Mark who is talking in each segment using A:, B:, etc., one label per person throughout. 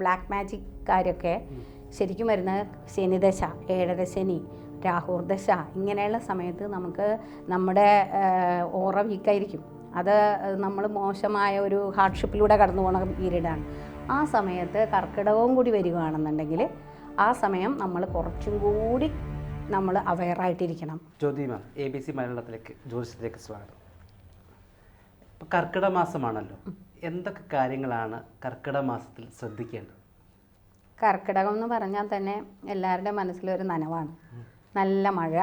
A: Black മാജിക്കാരൊക്കെ ശരിക്കും വരുന്ന ശനിദശ ഏഴര ശനി രാഹുർദശ ഇങ്ങനെയുള്ള സമയത്ത് നമുക്ക് നമ്മുടെ ഓറ വീക്കായിരിക്കും അത് നമ്മൾ മോശമായ ഒരു ഹാർഡ്ഷിപ്പിലൂടെ കടന്നു പോകുന്ന പീരീഡാണ്. ആ സമയത്ത് കർക്കിടകവും കൂടി വരികയാണെന്നുണ്ടെങ്കിൽ ആ സമയം നമ്മൾ കുറച്ചും കൂടി നമ്മൾ അവെയറായിട്ടിരിക്കണം
B: Jyothi ma'am A B C മലയാളത്തിലേക്ക് ജ്യോതിഷത്തിലേക്ക് സ്വാഗതം. കർക്കിടക മാസമാണല്ലോ. എന്തൊക്കെ കാര്യങ്ങളാണ് കർക്കിടക മാസത്തിൽ ശ്രദ്ധിക്കേണ്ടത്?
A: കർക്കിടകം എന്ന് പറഞ്ഞാൽ തന്നെ എല്ലാവരുടെ മനസ്സിലൊരു നനവാണ്. നല്ല മഴ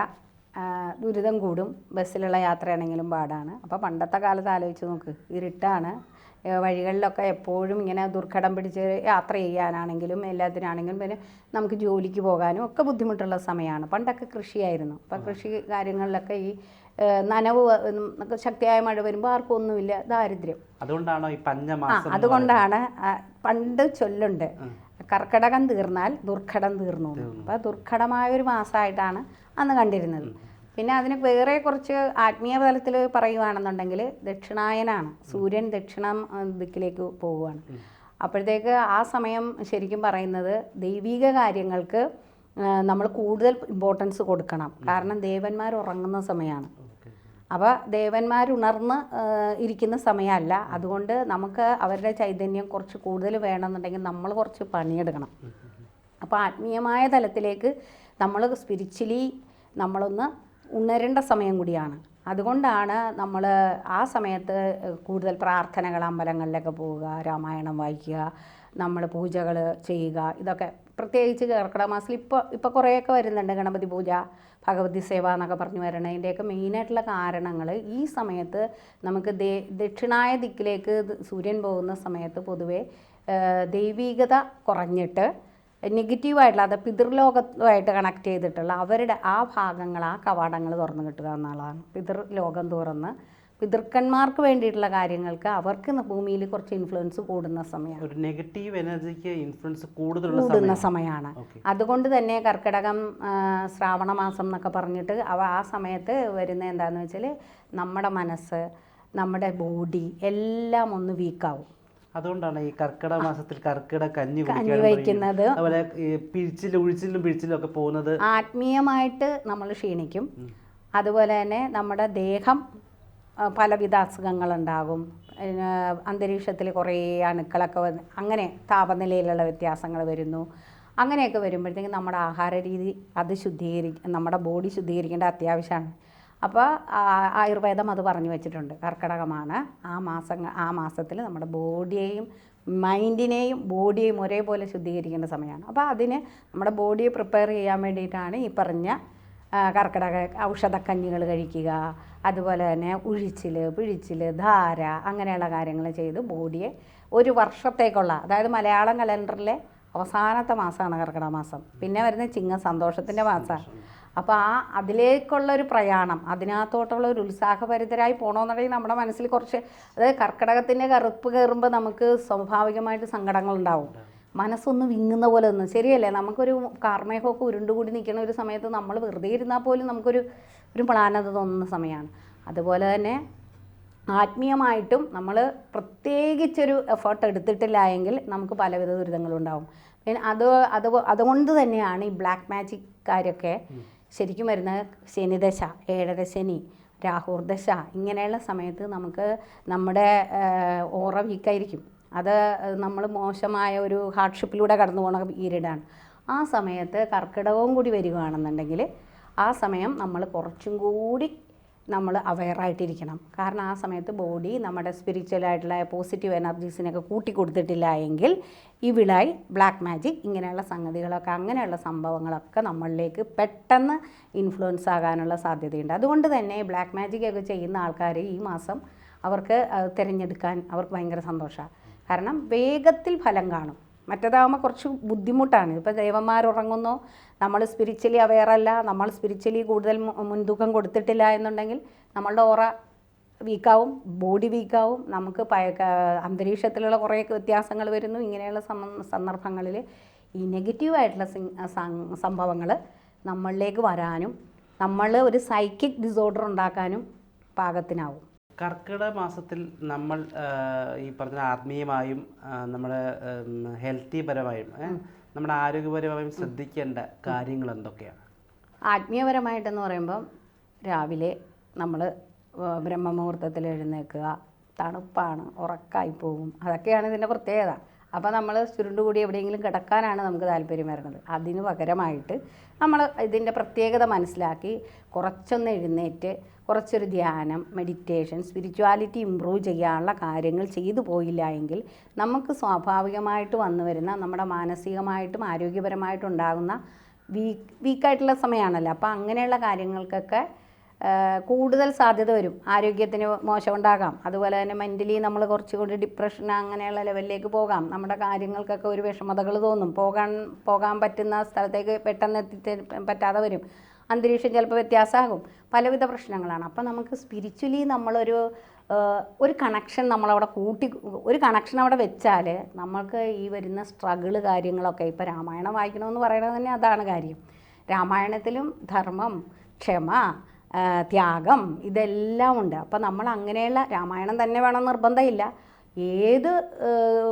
A: ദുരിതം കൂടും. ബസ്സിലുള്ള യാത്രയാണെങ്കിലും പാടാണ്. അപ്പോൾ പണ്ടത്തെ കാലത്ത് ആലോചിച്ച് നോക്ക്. ഇരുട്ടാണ്. വഴികളിലൊക്കെ എപ്പോഴും ഇങ്ങനെ ദുർഘടം പിടിച്ച് യാത്ര ചെയ്യാനാണെങ്കിലും എല്ലാത്തിനാണെങ്കിലും പിന്നെ നമുക്ക് ജോലിക്ക് പോകാനും ഒക്കെ ബുദ്ധിമുട്ടുള്ള സമയമാണ്. പണ്ടൊക്കെ കൃഷിയായിരുന്നു. അപ്പോൾ കൃഷി കാര്യങ്ങളിലൊക്കെ ഈ നനവ് ശക്തിയായ മഴ വരുമ്പോൾ ആർക്കും ഒന്നുമില്ല. ദാരിദ്ര്യം.
B: അതുകൊണ്ടാണോ ഈ പഞ്ഞമാസം
A: അതുകൊണ്ടാണ് പണ്ട് ചൊല്ലുണ്ട്. കർക്കടകം തീർന്നാൽ ദുർഘടം തീർന്നു അപ്പോൾ ദുർഘടമായ ഒരു മാസമായിട്ടാണ് അന്ന് കണ്ടിരുന്നത്. പിന്നെ അതിന് വേറെ കുറച്ച് ആത്മീയ തലത്തിൽ പറയുവാണെന്നുണ്ടെങ്കിൽ ദക്ഷിണായനാണ്. സൂര്യൻ ദക്ഷിണ ദിക്കിലേക്ക് പോവുകയാണ്. അപ്പോഴത്തേക്ക് ആ സമയം ശരിക്കും പറയുന്നത് ദൈവിക കാര്യങ്ങൾക്ക് നമ്മൾ കൂടുതൽ ഇമ്പോർട്ടൻസ് കൊടുക്കണം. കാരണം ദേവന്മാർ ഉറങ്ങുന്ന സമയമാണ്. അപ്പോൾ ദേവന്മാർ ഉണർന്ന് ഇരിക്കുന്ന സമയമല്ല. അതുകൊണ്ട് നമുക്ക് അവരുടെ ചൈതന്യം കുറച്ച് കൂടുതൽ വേണമെന്നുണ്ടെങ്കിൽ നമ്മൾ കുറച്ച് പണിയെടുക്കണം. അപ്പോൾ ആത്മീയമായ തലത്തിലേക്ക് നമ്മൾ സ്പിരിച്വലി നമ്മളൊന്ന് ഉണരേണ്ട സമയം കൂടിയാണ്. അതുകൊണ്ടാണ് നമ്മൾ ആ സമയത്ത് കൂടുതൽ പ്രാർത്ഥനകൾ അമ്പലങ്ങളിലൊക്കെ പോവുക രാമായണം വായിക്കുക നമ്മൾ പൂജകൾ ചെയ്യുക ഇതൊക്കെ പ്രത്യേകിച്ച് കർക്കിടക മാസത്തിൽ ഇപ്പോൾ ഇപ്പോൾ കുറേയൊക്കെ വരുന്നുണ്ട്. ഗണപതി പൂജ ഭഗവതി സേവ എന്നൊക്കെ പറഞ്ഞു വരണതിന്റെയൊക്കെ മെയിനായിട്ടുള്ള കാരണങ്ങൾ ഈ സമയത്ത് നമുക്ക് ദേ ദക്ഷിണായ ദിക്കിലേക്ക് സൂര്യൻ പോകുന്ന സമയത്ത് പൊതുവേ ദൈവീകത കുറഞ്ഞിട്ട് നെഗറ്റീവായിട്ടുള്ള അത് പിതൃലോകമായിട്ട് കണക്ട് ചെയ്തിട്ടുള്ള അവരുടെ ആ ഭാഗങ്ങൾ ആ കവാടങ്ങൾ തുറന്നു കിട്ടുക എന്നുള്ളതാണ്. പിതൃലോകം തുറന്ന് പിതൃക്കന്മാർക്ക് വേണ്ടിയിട്ടുള്ള കാര്യങ്ങൾക്ക് അവർക്ക് ഭൂമിയിൽ കുറച്ച് ഇൻഫ്ലുവൻസ് കൂടുന്ന സമയമാണ്.
B: ഒരു നെഗറ്റീവ് എനർജിക്ക് ഇൻഫ്ലുവൻസ് കൂടുതലുള്ള
A: കൂടുന്ന സമയമാണ്. അതുകൊണ്ട് തന്നെ കർക്കിടകം ശ്രാവണ മാസം എന്നൊക്കെ പറഞ്ഞിട്ട് അവ ആ സമയത്ത് വരുന്ന എന്താണെന്ന് വെച്ചാൽ നമ്മുടെ മനസ്സ് നമ്മുടെ ബോഡി എല്ലാം ഒന്ന് വീക്കാവും
B: അതുകൊണ്ടാണ് ഈ കർക്കിടക മാസത്തിൽ കർക്കിടക കഞ്ഞി
A: കഞ്ഞി വയ്ക്കുന്നത്.
B: അതുപോലെ ഈ പിഴിച്ചിലും ഉഴിച്ചിലും പിഴിച്ചിലും ഒക്കെ പോകുന്നത്
A: ആത്മീയമായിട്ട് നമ്മൾ ക്ഷീണിക്കും. അതുപോലെ തന്നെ നമ്മുടെ ദേഹം പലവിധ അസുഖങ്ങളുണ്ടാകും. അന്തരീക്ഷത്തിൽ കുറേ അണുക്കളൊക്കെ വന്ന് അങ്ങനെ താപനിലയിലുള്ള വ്യത്യാസങ്ങൾ വരുന്നു. അങ്ങനെയൊക്കെ വരുമ്പോഴത്തേക്കും നമ്മുടെ ആഹാര രീതി അത് ശുദ്ധീകരി നമ്മുടെ ബോഡി ശുദ്ധീകരിക്കേണ്ട അത്യാവശ്യമാണ്. അപ്പോൾ ആയുർവേദം അത് പറഞ്ഞു വെച്ചിട്ടുണ്ട് കർക്കിടകമാണ്. ആ മാസം ആ മാസത്തിൽ നമ്മുടെ ബോഡിയെയും മൈൻഡിനെയും ബോഡിയെയും ഒരേപോലെ ശുദ്ധീകരിക്കേണ്ട സമയമാണ്. അപ്പോൾ അതിന് നമ്മുടെ ബോഡിയെ പ്രിപ്പയർ ചെയ്യാൻ വേണ്ടിയിട്ടാണ് ഈ പറഞ്ഞ കർക്കിടക ഔഷധക്കഞ്ഞികൾ കഴിക്കുക അതുപോലെ തന്നെ ഉഴിച്ചിൽ പിഴിച്ചിൽ ധാര അങ്ങനെയുള്ള കാര്യങ്ങൾ ചെയ്ത് ബോഡിയെ ഒരു വർഷത്തേക്കുള്ള അതായത് മലയാളം കലണ്ടറിലെ അവസാനത്തെ മാസമാണ് കർക്കിടക മാസം. പിന്നെ വരുന്ന ചിങ്ങ സന്തോഷത്തിന്റെ മാസമാണ്. അപ്പോൾ ആ അതിലേക്കുള്ള ഒരു പ്രയാണം അതിനകത്തോട്ടുള്ള ഒരു ഉത്സാഹഭരിതരായി പോകണമെന്നുണ്ടെങ്കിൽ നമ്മുടെ മനസ്സിൽ കുറച്ച് അതായത് കർക്കിടകത്തിന്റെ കറുപ്പ് കയറുമ്പോൾ നമുക്ക് സ്വാഭാവികമായിട്ട് സങ്കടങ്ങളുണ്ടാവും. മനസ്സൊന്ന് വിങ്ങുന്ന പോലെ ഒന്ന് ശരിയല്ലേ? നമുക്കൊരു കാർമേഹമൊക്കെ ഉരുണ്ടുകൂടി നിൽക്കുന്ന ഒരു സമയത്ത് നമ്മൾ വെറുതെ ഇരുന്നാൽ പോലും നമുക്കൊരു ഒരു പ്ലാനത തോന്നുന്ന സമയമാണ് അതുപോലെ തന്നെ ആത്മീയമായിട്ടും നമ്മൾ പ്രത്യേകിച്ചൊരു എഫേർട്ട് എടുത്തിട്ടില്ല എങ്കിൽ നമുക്ക് പലവിധ ദുരിതങ്ങളുണ്ടാവും. പിന്നെ അത് അത് അതുകൊണ്ട് തന്നെയാണ് ഈ ബ്ലാക്ക് മാജിക്കാരൊക്കെ ശരിക്കും വരുന്ന ശനിദശ ഏഴര ശനി രാഹുർദശ ഇങ്ങനെയുള്ള സമയത്ത് നമുക്ക് നമ്മുടെ ഓറ വീക്കായിരിക്കും. അത് നമ്മൾ മോശമായ ഒരു ഹാർഡ്ഷിപ്പിലൂടെ കടന്നു പോകുന്ന പീരീഡാണ്. ആ സമയത്ത് കർക്കിടകവും കൂടി വരികയാണെന്നുണ്ടെങ്കിൽ ആ സമയം നമ്മൾ കുറച്ചും കൂടി നമ്മൾ അവെയറായിട്ടിരിക്കണം കാരണം ആ സമയത്ത് ബോഡി നമ്മുടെ സ്പിരിച്വലായിട്ടുള്ള പോസിറ്റീവ് എനർജീസിനൊക്കെ കൂട്ടി കൊടുത്തിട്ടില്ല എങ്കിൽ ഈ വിളായി ബ്ലാക്ക് മാജിക് ഇങ്ങനെയുള്ള സംഗതികളൊക്കെ അങ്ങനെയുള്ള സംഭവങ്ങളൊക്കെ നമ്മളിലേക്ക് പെട്ടെന്ന് ഇൻഫ്ലുവൻസ് ആകാനുള്ള സാധ്യതയുണ്ട്. അതുകൊണ്ട് തന്നെ ബ്ലാക്ക് മാജിക് ഒക്കെ ചെയ്യുന്ന ആൾക്കാർ ഈ മാസം അവർക്ക് തിരഞ്ഞെടുക്കാൻ അവർക്ക് ഭയങ്കര സന്തോഷമാണ് കാരണം വേഗത്തിൽ ഫലം കാണും. മറ്റേതാകുമ്പോൾ കുറച്ച് ബുദ്ധിമുട്ടാണ്. ഇപ്പോൾ ദൈവന്മാരുറങ്ങുന്നു നമ്മൾ സ്പിരിച്വലി അവെയറല്ല നമ്മൾ സ്പിരിച്വലി കൂടുതൽ മുൻതൂക്കം കൊടുത്തിട്ടില്ല എന്നുണ്ടെങ്കിൽ നമ്മളുടെ ഓറ വീക്കാവും ബോഡി വീക്കാവും നമുക്ക് പയ- അന്തരീക്ഷത്തിലുള്ള കുറേ വ്യത്യാസങ്ങൾ വരുന്നു. ഇങ്ങനെയുള്ള സന്ദർഭങ്ങളിൽ ഈ നെഗറ്റീവായിട്ടുള്ള സംഭവങ്ങൾ നമ്മളിലേക്ക് വരാനും നമ്മൾ ഒരു സൈക്കിക് ഡിസോർഡർ ഉണ്ടാക്കാനും പാകത്തിനാവും.
B: കർക്കിടക മാസത്തിൽ നമ്മൾ ഈ പറഞ്ഞ ആത്മീയമായും നമ്മുടെ ഹെൽത്തി പരമായും നമ്മുടെ ആരോഗ്യപരമായും ശ്രദ്ധിക്കേണ്ട കാര്യങ്ങൾ എന്തൊക്കെയാണ്?
A: ആത്മീയപരമായിട്ടെന്ന് പറയുമ്പം രാവിലെ നമ്മൾ ബ്രഹ്മമുഹൂർത്തത്തിൽ എഴുന്നേൽക്കുക തണുപ്പാണ് ഉറക്കായി പോകും അതൊക്കെയാണ് ഇതിന്റെ പ്രത്യേകത. അപ്പോൾ നമ്മൾ ചുരുണ്ടുകൂടി എവിടെയെങ്കിലും കിടക്കാനാണ് നമുക്ക് താല്പര്യം വരുന്നത്. അതിന് പകരമായിട്ട് നമ്മൾ ഇതിന്റെ പ്രത്യേകത മനസ്സിലാക്കി കുറച്ചൊന്ന് എഴുന്നേറ്റ് കുറച്ചൊരു ധ്യാനം മെഡിറ്റേഷൻ സ്പിരിച്വാലിറ്റി ഇമ്പ്രൂവ് ചെയ്യാനുള്ള കാര്യങ്ങൾ ചെയ്തു പോയില്ല എങ്കിൽ നമുക്ക് സ്വാഭാവികമായിട്ട് വന്നു വരുന്ന നമ്മുടെ മാനസികമായിട്ടും ആരോഗ്യപരമായിട്ടും ഉണ്ടാകുന്ന വീക്ക് വീക്കായിട്ടുള്ള സമയമാണല്ലോ. അപ്പോൾ അങ്ങനെയുള്ള കാര്യങ്ങൾക്കൊക്കെ കൂടുതൽ സാധ്യത വരും. ആരോഗ്യത്തിന് മോശം ഉണ്ടാകാം അതുപോലെ തന്നെ മെന്റലി നമ്മൾ കുറച്ചുകൂടി ഡിപ്രഷൻ അങ്ങനെയുള്ള ലെവലിലേക്ക് പോകാം. നമ്മുടെ കാര്യങ്ങൾക്കൊക്കെ ഒരു വിഷമതകൾ തോന്നും. പോകാൻ പോകാൻ പറ്റുന്ന സ്ഥലത്തേക്ക് പെട്ടെന്ന് എത്തി പറ്റാതെ വരും. അന്തരീക്ഷം ചിലപ്പോൾ വ്യത്യാസമാകും. പലവിധ പ്രശ്നങ്ങളാണ്. അപ്പോൾ നമുക്ക് സ്പിരിച്വലി നമ്മളൊരു ഒരു കണക്ഷൻ നമ്മളവിടെ കൂട്ടി ഒരു കണക്ഷൻ അവിടെ വെച്ചാൽ നമ്മൾക്ക് ഈ വരുന്ന സ്ട്രഗിൾ കാര്യങ്ങളൊക്കെ ഇപ്പോൾ രാമായണം വായിക്കണമെന്ന് പറയുന്നത് തന്നെ അതാണ് കാര്യം. രാമായണത്തിലും ധർമ്മം ക്ഷമ ത്യാഗം ഇതെല്ലാം ഉണ്ട്. അപ്പോൾ നമ്മൾ അങ്ങനെയുള്ള രാമായണം തന്നെ വേണം നിർബന്ധമില്ല. ഏത്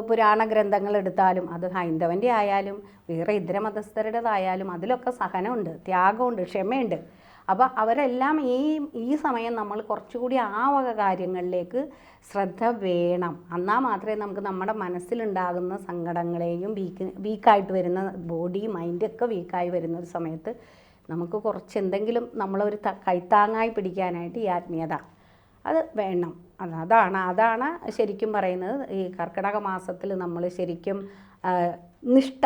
A: പുരാണ ഗ്രന്ഥങ്ങൾ എടുത്താലും അത് ഹൈന്ദവന്റെ ആയാലും വേറെ ഇതര മതസ്ഥരുടേതായാലും അതിലൊക്കെ സഹനമുണ്ട് ത്യാഗമുണ്ട് ക്ഷമയുണ്ട്. അപ്പോൾ അവരെല്ലാം ഈ ഈ സമയം നമ്മൾ കുറച്ചുകൂടി ആ വക കാര്യങ്ങളിലേക്ക് ശ്രദ്ധ വേണം. എന്നാൽ മാത്രമേ നമുക്ക് നമ്മുടെ മനസ്സിലുണ്ടാകുന്ന സങ്കടങ്ങളെയും വീക്ക് വീക്കായിട്ട് വരുന്ന ബോഡി മൈൻഡൊക്കെ വീക്കായി വരുന്ന ഒരു സമയത്ത് നമുക്ക് കുറച്ച് എന്തെങ്കിലും നമ്മളൊരു ത കൈത്താങ്ങായി പിടിക്കാനായിട്ട് ഈ ആത്മീയത. അത് വേണം. അത് അതാണ് അതാണ് ശരിക്കും പറയുന്നത്. ഈ കർക്കിടക മാസത്തിൽ നമ്മൾ ശരിക്കും നിഷ്ഠ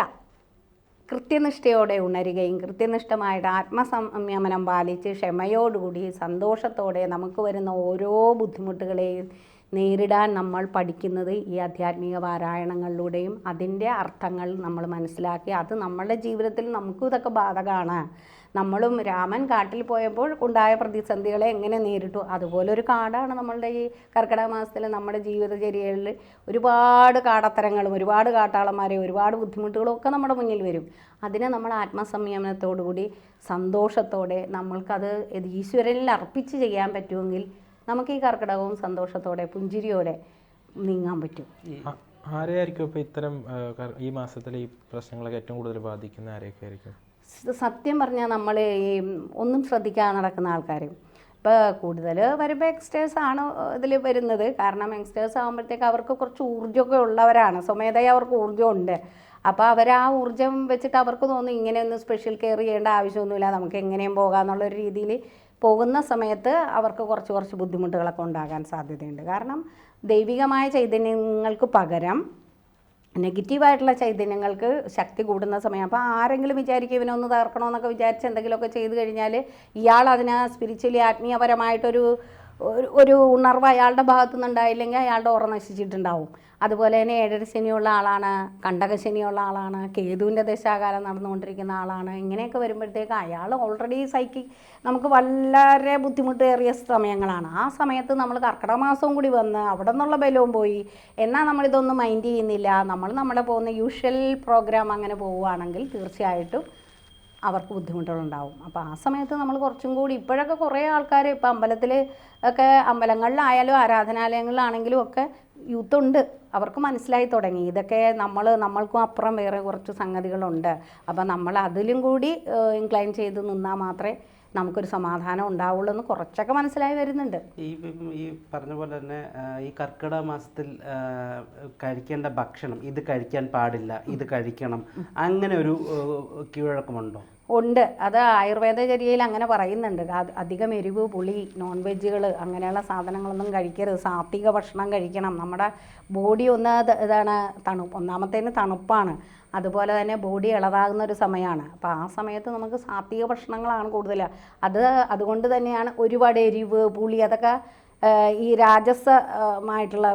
A: കൃത്യനിഷ്ഠയോടെ ഉണരുകയും കൃത്യനിഷ്ഠമായിട്ട് ആത്മസംയമനം പാലിച്ച് ക്ഷമയോടുകൂടി സന്തോഷത്തോടെ നമുക്ക് വരുന്ന ഓരോ ബുദ്ധിമുട്ടുകളെയും നേരിടാൻ നമ്മൾ പഠിക്കുന്നത് ഈ ആധ്യാത്മിക പാരായണങ്ങളിലൂടെയും അതിന്റെ അർത്ഥങ്ങൾ നമ്മൾ മനസ്സിലാക്കി. അത് നമ്മളുടെ ജീവിതത്തിൽ നമുക്കും ഇതൊക്കെ ബാധകമാണ്. നമ്മളും രാമൻ കാട്ടിൽ പോയപ്പോൾ ഉണ്ടായ പ്രതിസന്ധികളെ എങ്ങനെ നേരിട്ടു? അതുപോലെ ഒരു കാടാണ് നമ്മളുടെ ഈ കർക്കിടക മാസത്തിൽ നമ്മുടെ ജീവിതചര്യകളിൽ ഒരുപാട് കാടത്തരങ്ങളും ഒരുപാട് കാട്ടാളന്മാരെയും ഒരുപാട് ബുദ്ധിമുട്ടുകളും ഒക്കെ നമ്മുടെ മുന്നിൽ വരും. അതിനെ നമ്മൾ ആത്മസംയമനത്തോടുകൂടി സന്തോഷത്തോടെ നമ്മൾക്കത് ഈശ്വരനിൽ അർപ്പിച്ച് ചെയ്യാൻ പറ്റുമെങ്കിൽ നമുക്ക് ഈ കർക്കിടകവും സന്തോഷത്തോടെ പുഞ്ചിരിയോടെ നീങ്ങാൻ പറ്റും.
C: ആരെയായിരിക്കും ഇപ്പോൾ ഇത്തരം ഈ മാസത്തിലെ ഈ പ്രശ്നങ്ങളൊക്കെ ഏറ്റവും കൂടുതൽ ബാധിക്കുന്ന ആരെയൊക്കെ ആയിരിക്കും?
A: സത്യം പറഞ്ഞാൽ നമ്മൾ ഈ ഒന്നും ശ്രദ്ധിക്കാതെ നടക്കുന്ന ആൾക്കാർ ഇപ്പോൾ കൂടുതൽ വരുമ്പോൾ ആണ് ഇതിൽ വരുന്നത്. കാരണം യങ്സ്റ്റേഴ്സ് ആകുമ്പോഴത്തേക്ക് അവർക്ക് കുറച്ച് ഊർജമൊക്കെ ഉള്ളവരാണ്. സ്വമേധയാ അവർക്ക് ഊർജമുണ്ട്. അപ്പോൾ അവർ ആ ഊർജം വെച്ചിട്ട് അവർക്ക് തോന്നും ഇങ്ങനെയൊന്നും സ്പെഷ്യൽ കെയർ ചെയ്യേണ്ട ആവശ്യമൊന്നുമില്ല. നമുക്ക് എങ്ങനെയും പോകാമെന്നുള്ളൊരു രീതിയിൽ പോകുന്ന സമയത്ത് അവർക്ക് കുറച്ച് കുറച്ച് ബുദ്ധിമുട്ടുകളൊക്കെ ഉണ്ടാകാൻ സാധ്യതയുണ്ട്. കാരണം ദൈവികമായ ചൈതന്യങ്ങൾക്ക് പകരം നെഗറ്റീവായിട്ടുള്ള ചൈതന്യങ്ങൾക്ക് ശക്തി കൂടുന്ന സമയം. അപ്പോൾ ആരെങ്കിലും വിചാരിക്കും ഇവനൊന്ന് തകർക്കണമെന്നൊക്കെ വിചാരിച്ച് എന്തെങ്കിലുമൊക്കെ ചെയ്തു കഴിഞ്ഞാൽ ഇയാൾ അതിനെ സ്പിരിച്വലി ആത്മീയപരമായിട്ടൊരു ഒരു- ഉണർവ് അയാളുടെ ഭാഗത്തു നിന്നുണ്ടായില്ലെങ്കിൽ അയാളുടെ ഓറ നശിച്ചിട്ടുണ്ടാവും. അതുപോലെ തന്നെ ഏഴര ശനിയുള്ള ആളാണ് കണ്ടകശനിയുള്ള ആളാണ് കേതുവിന്റെ ദശാകാലം നടന്നുകൊണ്ടിരിക്കുന്ന ആളാണ്. ഇങ്ങനെയൊക്കെ വരുമ്പോഴത്തേക്ക് അയാൾ ഓൾറെഡി സൈക്കി നമുക്ക് വളരെ ബുദ്ധിമുട്ടേറിയ സമയങ്ങളാണ്. ആ സമയത്ത് നമ്മൾ കർക്കിടക മാസവും കൂടി വന്ന് അവിടെ നിന്നുള്ള ബലവും പോയി. എന്നാൽ നമ്മളിതൊന്നും മൈൻഡ് ചെയ്യുന്നില്ല. നമ്മൾ നമ്മുടെ പോകുന്ന യൂഷ്വൽ പ്രോഗ്രാം അങ്ങനെ പോവുകയാണെങ്കിൽ തീർച്ചയായിട്ടും അവർക്ക് ബുദ്ധിമുട്ടുകളുണ്ടാവും അപ്പോൾ ആ സമയത്ത് നമ്മൾ കുറച്ചും കൂടി ഇപ്പോഴൊക്കെ കുറേ ആൾക്കാർ ഇപ്പോൾ അമ്പലത്തിൽ ഒക്കെ അമ്പലങ്ങളിലായാലും ആരാധനാലയങ്ങളിലാണെങ്കിലും ഒക്കെ യൂത്ത് ഉണ്ട്. അവർക്ക് മനസ്സിലായി തുടങ്ങി. ഇതൊക്കെ നമ്മൾ നമ്മൾക്കും അപ്പുറം വേറെ കുറച്ച് സംഗതികളുണ്ട്. അപ്പോൾ നമ്മൾ അതിലും കൂടി ഇൻക്ലൈൻ ചെയ്ത് നിന്നാൽ മാത്രമേ നമുക്കൊരു സമാധാനം ഉണ്ടാവുള്ളൂ എന്ന് കുറച്ചൊക്കെ മനസ്സിലായി വരുന്നുണ്ട്.
B: ഈ ഈ പറഞ്ഞ പോലെ തന്നെ ഈ കർക്കിടക മാസത്തിൽ കഴിക്കേണ്ട ഭക്ഷണം ഇത് കഴിക്കാൻ പാടില്ല ഇത് കഴിക്കണം അങ്ങനെ ഒരു ആ, കീഴ്വഴക്കമുണ്ടോ?
A: ഉണ്ട്. അത് ആയുർവേദ ചര്യയിൽ അങ്ങനെ പറയുന്നുണ്ട്. അധികം എരിവ് പുളി നോൺ വെജുകൾ അങ്ങനെയുള്ള സാധനങ്ങളൊന്നും കഴിക്കരുത്. സാത്വിക ഭക്ഷണം കഴിക്കണം. നമ്മുടെ ബോഡി ഒന്ന് ഇത് ഇതാണ് തണുപ്പ് ഒന്നാമത്തേന് തണുപ്പാണ്. അതുപോലെ തന്നെ ബോഡി ഇളതാകുന്ന ഒരു സമയമാണ്. അപ്പോൾ ആ സമയത്ത് നമുക്ക് സാത്വിക ഭക്ഷണങ്ങളാണ് കൂടുതൽ. അത് അതുകൊണ്ട് തന്നെയാണ് ഒരുപാട് എരിവ് പുളി അതൊക്കെ ഈ രാജസമായിട്ടുള്ള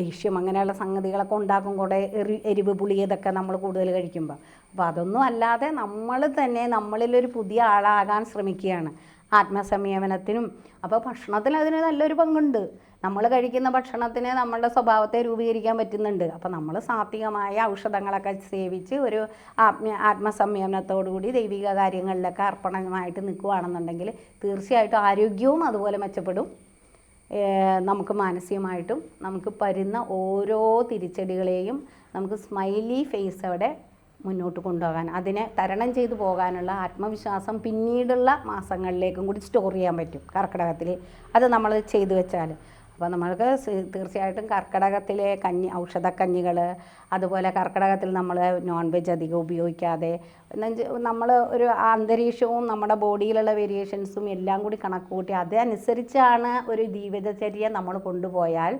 A: ദേഷ്യം അങ്ങനെയുള്ള സംഗതികളൊക്കെ ഉണ്ടാക്കും കൂടെ. എരി എരിവ് പുളി ഇതൊക്കെ നമ്മൾ കൂടുതൽ കഴിക്കുമ്പോൾ അപ്പോൾ അതൊന്നും അല്ലാതെ നമ്മൾ തന്നെ നമ്മളിലൊരു പുതിയ ആളാകാൻ ശ്രമിക്കുകയാണ്. ആത്മസംയമനത്തിനും അപ്പോൾ ഭക്ഷണത്തിന് അതിന് നല്ലൊരു പങ്കുണ്ട്. നമ്മൾ കഴിക്കുന്ന ഭക്ഷണത്തിന് നമ്മളുടെ സ്വഭാവത്തെ രൂപീകരിക്കാൻ പറ്റുന്നുണ്ട്. അപ്പോൾ നമ്മൾ സാത്വികമായ ഔഷധങ്ങളൊക്കെ സേവിച്ച് ഒരു ആത്മ ആത്മസംയമനത്തോടുകൂടി ദൈവിക കാര്യങ്ങളിലൊക്കെ അർപ്പണമായിട്ട് നിൽക്കുകയാണെന്നുണ്ടെങ്കിൽ തീർച്ചയായിട്ടും ആരോഗ്യവും അതുപോലെ മെച്ചപ്പെടും. നമുക്ക് മാനസികമായിട്ടും നമുക്ക് വരുന്ന ഓരോ തിരിച്ചടികളെയും നമുക്ക് സ്മൈലി ഫേസോടെ മുന്നോട്ട് കൊണ്ടുപോകാൻ അതിനെ തരണം ചെയ്തു പോകാനുള്ള ആത്മവിശ്വാസം പിന്നീടുള്ള മാസങ്ങളിലേക്കും കൂടി സ്റ്റോർ ചെയ്യാൻ പറ്റും കർക്കിടകത്തിൽ. അത് നമ്മൾ ചെയ്തു വെച്ചാൽ. അപ്പോൾ നമ്മൾക്ക് തീർച്ചയായിട്ടും കർക്കിടകത്തിലെ കഞ്ഞി ഔഷധക്കഞ്ഞികൾ അതുപോലെ കർക്കിടകത്തിൽ നമ്മൾ നോൺ വെജ് അധികം ഉപയോഗിക്കാതെ നമ്മൾ ഒരു അന്തരീക്ഷവും നമ്മുടെ ബോഡിയിലുള്ള വേരിയേഷൻസും എല്ലാം കൂടി കണക്ക് കൂട്ടി അതനുസരിച്ചാണ് ഒരു ജീവിതചര്യ നമ്മൾ കൊണ്ടുപോയാൽ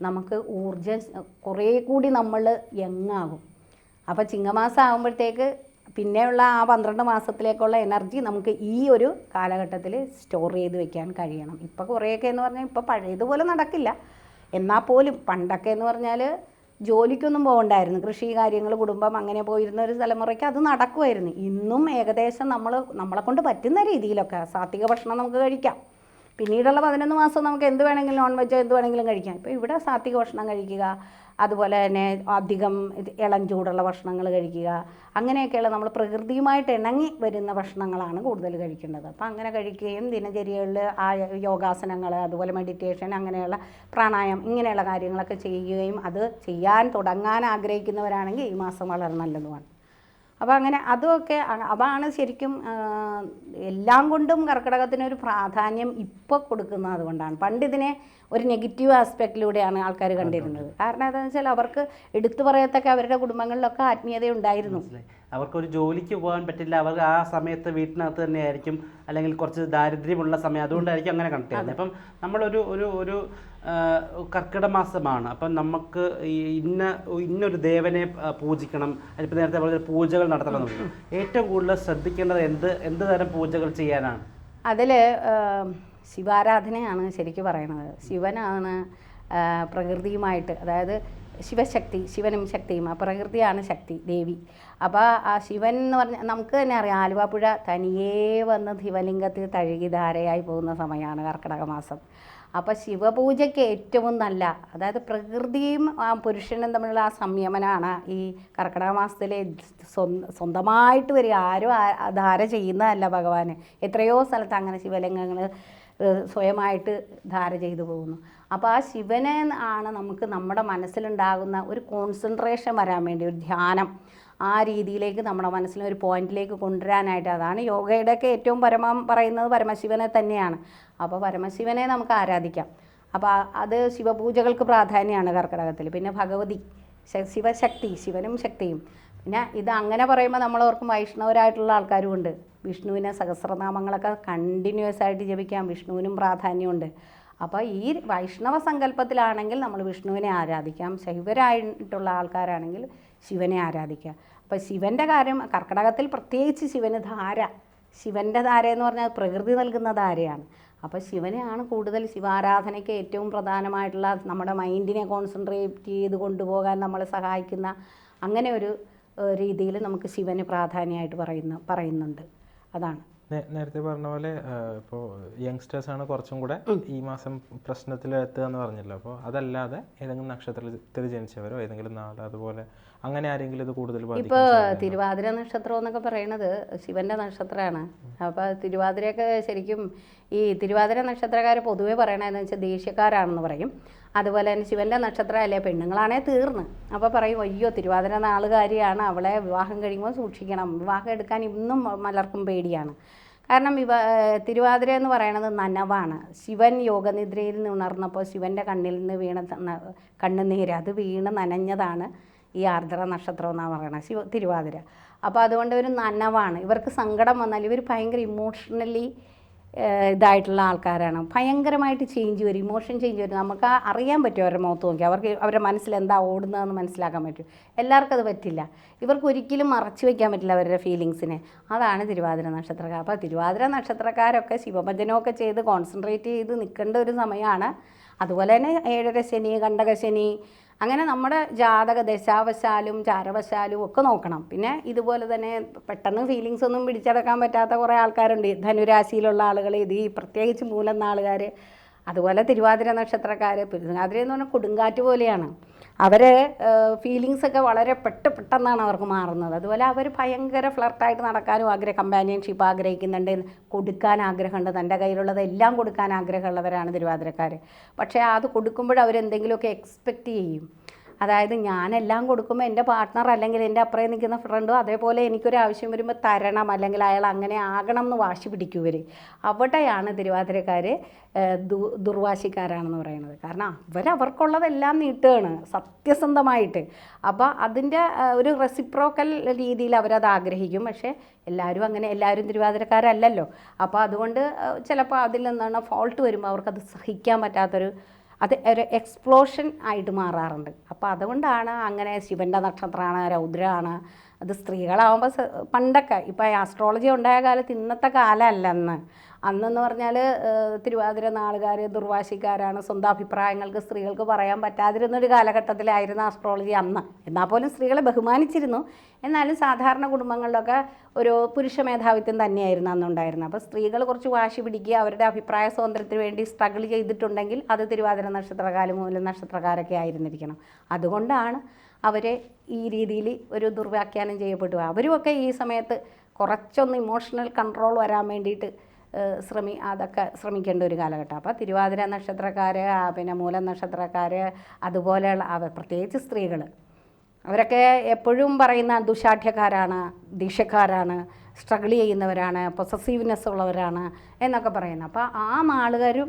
A: നമുക്ക് ഊർജം കുറേ കൂടി നമ്മൾ യങ്ങാകും അപ്പോൾ ചിങ്ങമാസം ആകുമ്പോഴത്തേക്ക് പിന്നെയുള്ള ആ പന്ത്രണ്ട് മാസത്തിലേക്കുള്ള എനർജി നമുക്ക് ഈ ഒരു കാലഘട്ടത്തിൽ സ്റ്റോർ ചെയ്ത് വെക്കാൻ കഴിയണം. ഇപ്പോൾ കുറേയൊക്കെ എന്ന് പറഞ്ഞാൽ ഇപ്പോൾ പഴയതുപോലെ നടക്കില്ല. എന്നാൽ പോലും പണ്ടൊക്കെ എന്ന് പറഞ്ഞാൽ ജോലിക്കൊന്നും പോകണ്ടായിരുന്നു. കൃഷി കാര്യങ്ങൾ കുടുംബം അങ്ങനെ പോയിരുന്ന ഒരു തലമുറയ്ക്ക് അത് നടക്കുമായിരുന്നു. ഇന്നും ഏകദേശം നമ്മൾ നമ്മളെ കൊണ്ട് പറ്റുന്ന രീതിയിലൊക്കെ സാത്വിക ഭക്ഷണം നമുക്ക് കഴിക്കാം. പിന്നീടുള്ള പതിനൊന്ന് മാസം നമുക്ക് എന്ത് വേണമെങ്കിലും നോൺ വെജോ എന്ത് വേണമെങ്കിലും കഴിക്കാം. ഇപ്പോൾ ഇവിടെ സാത്വിക ഭക്ഷണം കഴിക്കുക അതുപോലെ തന്നെ അധികം ഇളം ചൂടുള്ള ഭക്ഷണങ്ങൾ കഴിക്കുക. അങ്ങനെയൊക്കെയുള്ള നമ്മൾ പ്രകൃതിയുമായിട്ട് ഇണങ്ങി വരുന്ന ഭക്ഷണങ്ങളാണ് കൂടുതൽ കഴിക്കേണ്ടത്. അപ്പോൾ അങ്ങനെ കഴിക്കുകയും ദിനചര്യകളിൽ ആ യോഗാസനങ്ങൾ അതുപോലെ മെഡിറ്റേഷൻ അങ്ങനെയുള്ള പ്രാണായാമം ഇങ്ങനെയുള്ള കാര്യങ്ങളൊക്കെ ചെയ്യുകയും അത് ചെയ്യാൻ തുടങ്ങാൻ ആഗ്രഹിക്കുന്നവരാണെങ്കിൽ ഈ മാസം വളരെ നല്ലതുമാണ്. അപ്പോൾ അങ്ങനെ അതുമൊക്കെ അ- അതാണ് ശരിക്കും എല്ലാം കൊണ്ടും കർക്കിടകത്തിനൊരു പ്രാധാന്യം ഇപ്പോൾ കൊടുക്കുന്ന അതുകൊണ്ടാണ്. പണ്ട് ഇതിനെ ഒരു നെഗറ്റീവ് ആസ്പെക്റ്റിലൂടെയാണ് ആൾക്കാർ കണ്ടിരുന്നത്. കാരണം എന്താണെന്ന് വെച്ചാൽ അവർക്ക് എടുത്തു പറയത്തക്ക അവരുടെ കുടുംബങ്ങളിലൊക്കെ ആത്മീയത ഉണ്ടായിരുന്നു.
B: അവർക്കൊരു ജോലിക്ക് പോകാൻ പറ്റില്ല. അവർ ആ സമയത്ത് വീട്ടിനകത്ത് തന്നെയായിരിക്കും. അല്ലെങ്കിൽ കുറച്ച് ദാരിദ്ര്യമുള്ള സമയം. അതുകൊണ്ടായിരിക്കും അങ്ങനെ കണക്ട് ചെയ്യുന്നത്. അപ്പം നമ്മളൊരു ഒരു ഒരു കർക്കിടക മാസമാണ് അപ്പം നമുക്ക് ഇന്ന ഇന്നൊരു ദേവനെ പൂജിക്കണം. അതിപ്പോൾ നേരത്തെ പറഞ്ഞ പൂജകൾ നടത്തണം ഏറ്റവും കൂടുതൽ ശ്രദ്ധിക്കേണ്ടത് എന്ത് എന്ത് തരം പൂജകൾ ചെയ്യാനാണ്?
A: അതിൽ ശിവാരാധനയാണ് ശരിക്കും പറയണത്. ശിവനാണ് പ്രകൃതിയുമായിട്ട് അതായത് ശിവശക്തി ശിവനും ശക്തിയും ആ പ്രകൃതിയാണ് ശക്തി ദേവി. അപ്പോൾ ആ ശിവൻ എന്ന് പറഞ്ഞാൽ നമുക്ക് തന്നെ അറിയാം ആലുവാപ്പുഴ തനിയേ വന്ന് ശിവലിംഗത്തിൽ തഴുകി ധാരയായി പോകുന്ന സമയമാണ് കർക്കിടക മാസം. അപ്പോൾ ശിവപൂജയ്ക്ക് ഏറ്റവും നല്ല അതായത് പ്രകൃതിയും ആ പുരുഷനും തമ്മിലുള്ള ആ സംയമനമാണ് ഈ കർക്കിടക മാസത്തിലെ സ്വന്തമായിട്ട് വരിക. ആരും ധാര ചെയ്യുന്നതല്ല ഭഗവാന്. എത്രയോ സ്ഥലത്ത് അങ്ങനെ ശിവലിംഗങ്ങൾ സ്വയമായിട്ട് ധാര ചെയ്തു പോകുന്നു. അപ്പോൾ ആ ശിവനെ ആണ് നമുക്ക് നമ്മുടെ മനസ്സിലുണ്ടാകുന്ന ഒരു കോൺസെൻട്രേഷൻ വരാൻ വേണ്ടി ഒരു ധ്യാനം. ആ രീതിയിലേക്ക് നമ്മുടെ മനസ്സിനെ ഒരു പോയിന്റിലേക്ക് കൊണ്ടുവരാനായിട്ട് അതാണ് യോഗയുടെയൊക്കെ ഏറ്റവും പരമം പറയുന്നത് പരമശിവനെ തന്നെയാണ്. അപ്പോൾ പരമശിവനെ നമുക്ക് ആരാധിക്കാം. അപ്പോൾ അത് ശിവപൂജകൾക്ക് പ്രാധാന്യമാണ് കർക്കിടകത്തിൽ. പിന്നെ ഭഗവതി ശിവശക്തി ശിവനും ശക്തിയും. പിന്നെ ഇത് അങ്ങനെ പറയുമ്പോൾ നമ്മൾ ഓർക്കും വൈഷ്ണവരായിട്ടുള്ള ആൾക്കാരും ഉണ്ട് വിഷ്ണുവിനെ സഹസ്രനാമങ്ങളൊക്കെ കണ്ടിന്യൂസ് ആയിട്ട് ജപിക്കാം. വിഷ്ണുവിനും പ്രാധാന്യമുണ്ട്. അപ്പോൾ ഈ വൈഷ്ണവ സങ്കല്പത്തിലാണെങ്കിൽ നമ്മൾ വിഷ്ണുവിനെ ആരാധിക്കാം. ശൈവരായിട്ടുള്ള ആൾക്കാരാണെങ്കിൽ ശിവനെ ആരാധിക്കാം അപ്പോൾ ശിവന്റെ കാര്യം കർക്കടകത്തിൽ പ്രത്യേകിച്ച് ശിവന് ധാര ശിവന്റെ ധാര എന്ന് പറഞ്ഞാൽ പ്രകൃതി നൽകുന്ന ധാരയാണ്. അപ്പോൾ ശിവനെയാണ് കൂടുതൽ ശിവാരാധനയ്ക്ക് ഏറ്റവും പ്രധാനമായിട്ടുള്ള നമ്മുടെ മൈൻഡിനെ കോൺസെൻട്രേറ്റ് ചെയ്ത് കൊണ്ടുപോകാൻ നമ്മളെ സഹായിക്കുന്ന അങ്ങനെ ഒരു രീതിയിൽ നമുക്ക് ശിവന് പ്രാധാന്യമായിട്ട് പറയുന്ന പറയുന്നുണ്ട്. അതാണ്.
C: നേരത്തെ പറഞ്ഞ പോലെ ഇപ്പോൾ യങ്സ്റ്റേഴ്സ് ആണ് കുറച്ചും കൂടെ ഈ മാസം പ്രശ്നത്തിൽ എത്തുക എന്ന് പറഞ്ഞല്ലോ. അപ്പോൾ അതല്ലാതെ ഏതെങ്കിലും നക്ഷത്രത്തിൽ ജനിച്ചവരോ ഏതെങ്കിലും നാട് അതുപോലെ അങ്ങനെ ആരെങ്കിലും ഇത് കൂടുതൽ
A: ഇപ്പോൾ തിരുവാതിര നക്ഷത്രം എന്നൊക്കെ പറയണത് ശിവന്റെ നക്ഷത്രമാണ്. അപ്പോൾ തിരുവാതിരയൊക്കെ ശരിക്കും ഈ തിരുവാതിര നക്ഷത്രക്കാർ പൊതുവേ പറയണതെന്ന് വെച്ചാൽ ദേഷ്യക്കാരാണെന്ന് പറയും. അതുപോലെ തന്നെ ശിവന്റെ നക്ഷത്രം അല്ലേ പെണ്ണുങ്ങളാണേ തീർന്ന്. അപ്പോൾ പറയും അയ്യോ തിരുവാതിര നാളുകാരിയാണ്. അവളെ വിവാഹം കഴിയുമ്പോൾ സൂക്ഷിക്കണം. വിവാഹം എടുക്കാൻ ഇന്നും മലർക്കും പേടിയാണ്. കാരണം തിരുവാതിര എന്ന് പറയുന്നത് നനവാണ്. ശിവൻ യോഗനിദ്രയിൽ നിന്ന് ഉണർന്നപ്പോൾ ശിവന്റെ കണ്ണിൽ നിന്ന് വീണ കണ്ണുനീര് അത് വീണ് നനഞ്ഞതാണ് ഈ ആർദ്ര നക്ഷത്രം എന്നാണ് പറയുന്നത് ശിവ തിരുവാതിര. അപ്പോൾ അതുകൊണ്ട് ഒരു നനവാണ്. ഇവർക്ക് സങ്കടം വന്നാൽ ഇവർ ഭയങ്കര ഇമോഷണലി ഇതായിട്ടുള്ള ആൾക്കാരാണ്. ഭയങ്കരമായിട്ട് ചേഞ്ച് വരും ഇമോഷൻ ചേഞ്ച് വരും. നമുക്ക് അറിയാൻ പറ്റും അവരുടെ മുഖത്ത് നോക്കി. അവർക്ക് അവരുടെ മനസ്സിൽ എന്താ ഓടുന്നതെന്ന് മനസ്സിലാക്കാൻ പറ്റും. എല്ലാവർക്കും അത് പറ്റില്ല. ഇവർക്ക് ഒരിക്കലും മറച്ചു വയ്ക്കാൻ പറ്റില്ല അവരുടെ ഫീലിങ്സിനെ അതാണ് തിരുവാതിര നക്ഷത്രക്കാർ. അപ്പോൾ തിരുവാതിര നക്ഷത്രക്കാരൊക്കെ ശിവഭജനമൊക്കെ ചെയ്ത് കോൺസെൻട്രേറ്റ് ചെയ്ത് നിൽക്കേണ്ട ഒരു സമയമാണ്. അതുപോലെ തന്നെ ഏഴര ശനി കണ്ടകശനി അങ്ങനെ നമ്മുടെ ജാതക ദശാവശാലും ചാരവശാലും ഒക്കെ നോക്കണം. പിന്നെ ഇതുപോലെ തന്നെ പെട്ടെന്ന് ഫീലിങ്സ് ഒന്നും പിടിച്ചടക്കാൻ പറ്റാത്ത കുറേ ആൾക്കാരുണ്ട്. ധനുരാശിയിലുള്ള ആളുകൾ ഇത് ഈ പ്രത്യേകിച്ച് മൂലം നാളുകാർ അതുപോലെ തിരുവാതിര നക്ഷത്രക്കാർ തിരുവാതിര എന്ന് പറഞ്ഞാൽ കൊടുങ്കാറ്റ് പോലെയാണ്. അവരെ ഫീലിങ്സ് ഒക്കെ വളരെ പെട്ട് പെട്ടെന്നാണ് അവർക്ക് മാറുന്നത്. അതുപോലെ അവർ ഭയങ്കര ഫ്ലർട്ടായിട്ട് നടക്കാനും ആഗ്രഹം കമ്പാനിയൻഷിപ്പ് ആഗ്രഹിക്കുന്നുണ്ട് കൊടുക്കാൻ ആഗ്രഹമുണ്ട് തന്റെ കയ്യിലുള്ളത് എല്ലാം കൊടുക്കാൻ ആഗ്രഹമുള്ളവരാണ് തിരുവാതിരക്കാർ പക്ഷേ അത് കൊടുക്കുമ്പോൾ അവരെന്തെങ്കിലുമൊക്കെ എക്സ്പെക്റ്റ് ചെയ്യും. അതായത് ഞാനെല്ലാം കൊടുക്കുമ്പോൾ എന്റെ പാർട്ട്ണർ അല്ലെങ്കിൽ എന്റെ അപ്പുറേ നിൽക്കുന്ന ഫ്രണ്ടും അതേപോലെ എനിക്കൊരു ആവശ്യം വരുമ്പോൾ തരണം അല്ലെങ്കിൽ അയാൾ അങ്ങനെ ആകണം എന്ന് വാശി പിടിക്കുവർ അവിടെയാണ് തിരുവാതിരക്കാർ ദുർവാശിക്കാരാണെന്ന് പറയുന്നത്. കാരണം അവരവർക്കുള്ളതെല്ലാം നീട്ടുകയാണ് സത്യസന്ധമായിട്ട്. അപ്പോൾ അതിന്റെ ഒരു റെസിപ്രോക്കൽ രീതിയിൽ അവരത് ആഗ്രഹിക്കും. പക്ഷേ എല്ലാവരും അങ്ങനെ എല്ലാവരും തിരുവാതിരക്കാരല്ലല്ലോ. അപ്പോൾ അതുകൊണ്ട് ചിലപ്പോൾ അതിൽ നിന്നാണ് ഫോൾട്ട് വരുമ്പോൾ അവർക്കത് സഹിക്കാൻ പറ്റാത്തൊരു അത് ഒരു എക്സ്പ്ലോഷൻ ആയിട്ട് മാറാറുണ്ട്. അപ്പോൾ അതുകൊണ്ടാണ് അങ്ങനെ ശിവന്റെ നക്ഷത്രമാണ് രൗദ്രമാണ്. അത് സ്ത്രീകളാവുമ്പോൾ പണ്ടൊക്കെ ഇപ്പോൾ ആസ്ട്രോളജി ഉണ്ടായ കാലത്ത് ഇന്നത്തെ കാലമല്ല അന്ന് അന്നെന്ന് പറഞ്ഞാൽ തിരുവാതിര നാളുകാർ ദുർവാശിക്കാരാണ് സ്വന്തം അഭിപ്രായങ്ങൾക്ക് സ്ത്രീകൾക്ക് പറയാൻ പറ്റാതിരുന്നൊരു കാലഘട്ടത്തിലായിരുന്നു ആസ്ട്രോളജി അന്ന്. എന്നാൽ പോലും സ്ത്രീകളെ ബഹുമാനിച്ചിരുന്നു. എന്നാലും സാധാരണ കുടുംബങ്ങളിലൊക്കെ ഒരു പുരുഷ മേധാവിത്വം തന്നെയായിരുന്നു അന്നുണ്ടായിരുന്നത്. അപ്പോൾ സ്ത്രീകൾ കുറച്ച് വാശി പിടിക്കുക അവരുടെ അഭിപ്രായ സ്വാതന്ത്ര്യത്തിന് വേണ്ടി സ്ട്രഗിൾ ചെയ്തിട്ടുണ്ടെങ്കിൽ അത് തിരുവാതിര നക്ഷത്രകാലം മൂലം നക്ഷത്രകാരൊക്കെ ആയിരുന്നിരിക്കണം. അതുകൊണ്ടാണ് അവരെ ഈ രീതിയിൽ ഒരു ദുർവ്യാഖ്യാനം ചെയ്യപ്പെടുക അവരുമൊക്കെ ഈ സമയത്ത് കുറച്ചൊന്ന് ഇമോഷണൽ കൺട്രോൾ വരാൻ വേണ്ടിയിട്ട് ശ്രമി അതൊക്കെ ശ്രമിക്കേണ്ട ഒരു കാലഘട്ടം. അപ്പോൾ തിരുവാതിര നക്ഷത്രക്കാർ പിന്നെ മൂല നക്ഷത്രക്കാർ അതുപോലെയുള്ള അവ പ്രത്യേകിച്ച് സ്ത്രീകൾ അവരൊക്കെ എപ്പോഴും പറയുന്ന ദുശാഠ്യക്കാരാണ് ദീക്ഷക്കാരാണ് സ്ട്രഗിൾ ചെയ്യുന്നവരാണ് പൊസസീവ്നെസ് ഉള്ളവരാണ് എന്നൊക്കെ പറയുന്നത്. അപ്പോൾ ആ നാളുകാരും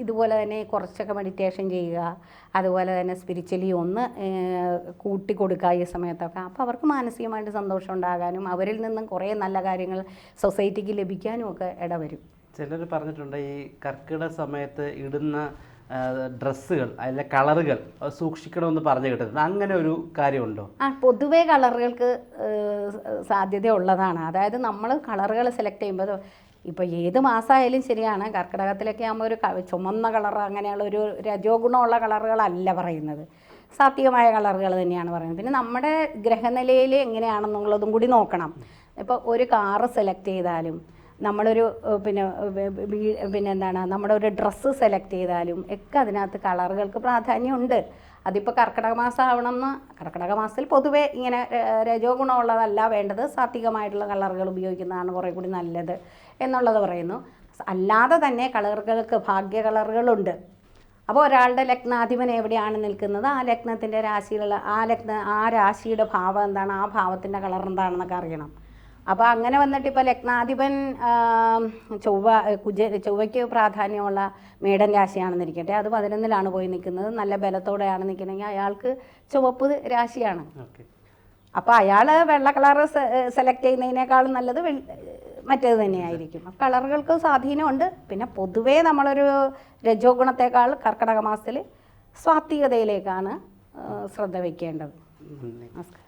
A: ഇതുപോലെ തന്നെ കുറച്ചൊക്കെ മെഡിറ്റേഷൻ ചെയ്യുക അതുപോലെ തന്നെ സ്പിരിച്വലി ഒന്ന് കൂട്ടിക്കൊടുക്കുക കൂട്ടി കൊടുക്കുക ഈ സമയത്തൊക്കെ. അപ്പോൾ അവർക്ക് മാനസികമായിട്ട് സന്തോഷം ഉണ്ടാകാനും അവരിൽ നിന്നും കുറേ നല്ല കാര്യങ്ങൾ സൊസൈറ്റിക്ക് ലഭിക്കാനും ഒക്കെ ഇടവരും.
B: ചിലർ പറഞ്ഞിട്ടുണ്ട് ഈ കർക്കിട സമയത്ത് ഇടുന്ന ഡ്രസ്സുകൾ അതിലെ കളറുകൾ സൂക്ഷിക്കണമെന്ന് പറഞ്ഞു കേട്ടത് അങ്ങനെ ഒരു കാര്യമുണ്ടോ?
A: ആ പൊതുവേ കളറുകൾക്ക് സാധ്യത ഉള്ളതാണ്. അതായത് നമ്മൾ കളറുകൾ സെലക്ട് ചെയ്യുമ്പോൾ ഇപ്പോൾ ഏത് മാസമായാലും ശരിയാണ്. കർക്കിടകത്തിലൊക്കെ ആകുമ്പോൾ ഒരു ചുമന്ന കളർ അങ്ങനെയുള്ള ഒരു രജോ ഗുണമുള്ള കളറുകളല്ല പറയുന്നത്. സാത്വികമായ കളറുകൾ തന്നെയാണ് പറയുന്നത്. പിന്നെ നമ്മുടെ ഗ്രഹനിലയിൽ എങ്ങനെയാണെന്നുള്ളതും കൂടി നോക്കണം. ഇപ്പോൾ ഒരു കാറ് സെലക്ട് ചെയ്താലും നമ്മളൊരു പിന്നെ പിന്നെ എന്താണ് നമ്മുടെ ഒരു ഡ്രസ്സ് സെലക്ട് ചെയ്താലും ഒക്കെ അതിനകത്ത് കളറുകൾക്ക് പ്രാധാന്യമുണ്ട്. അതിപ്പോൾ കർക്കിടക മാസം എന്ന് കർക്കിടക മാസത്തിൽ പൊതുവേ ഇങ്ങനെ രജോ ഗുണമുള്ളതല്ല വേണ്ടത്. സാത്വികമായിട്ടുള്ള കളറുകൾ ഉപയോഗിക്കുന്നതാണ് കുറേ കൂടി നല്ലത് എന്നുള്ളത് പറയുന്നു. അല്ലാതെ തന്നെ കളറുകൾക്ക് ഭാഗ്യ കളറുകളുണ്ട്. അപ്പോൾ ഒരാളുടെ ലഗ്നാധിപൻ എവിടെയാണ് നിൽക്കുന്നത്? ആ ലഗ്നത്തിന്റെ രാശിയിലുള്ള ആ ലഗ്ന ആ രാശിയുടെ ഭാവം എന്താണ്? ആ ഭാവത്തിന്റെ കളർ എന്താണെന്നൊക്കെ അറിയണം. അപ്പോൾ അങ്ങനെ വന്നിട്ട് ഇപ്പോൾ ലഗ്നാധിപൻ ചൊവ്വ കുജ ചൊവ്വയ്ക്ക് പ്രാധാന്യമുള്ള മേടൻ രാശിയാണെന്നിരിക്കട്ടെ അത് പതിനൊന്നിലാണ് പോയി നിൽക്കുന്നത്. നല്ല ബലത്തോടെയാണ് നിൽക്കണമെങ്കിൽ അയാൾക്ക് ചുവപ്പ് രാശിയാണ്. അപ്പോൾ അയാൾ വെള്ള കളർ സെലക്ട് ചെയ്യുന്നതിനേക്കാളും നല്ലത് മറ്റേത് തന്നെയായിരിക്കും. കളറുകൾക്ക് സ്വാധീനമുണ്ട്. പിന്നെ പൊതുവേ നമ്മളൊരു രജോ ഗുണത്തെക്കാൾ കർക്കടക മാസത്തിൽ സ്വാത്വികതയിലേക്കാണ് ശ്രദ്ധ വയ്ക്കേണ്ടത് നമസ്കാരം.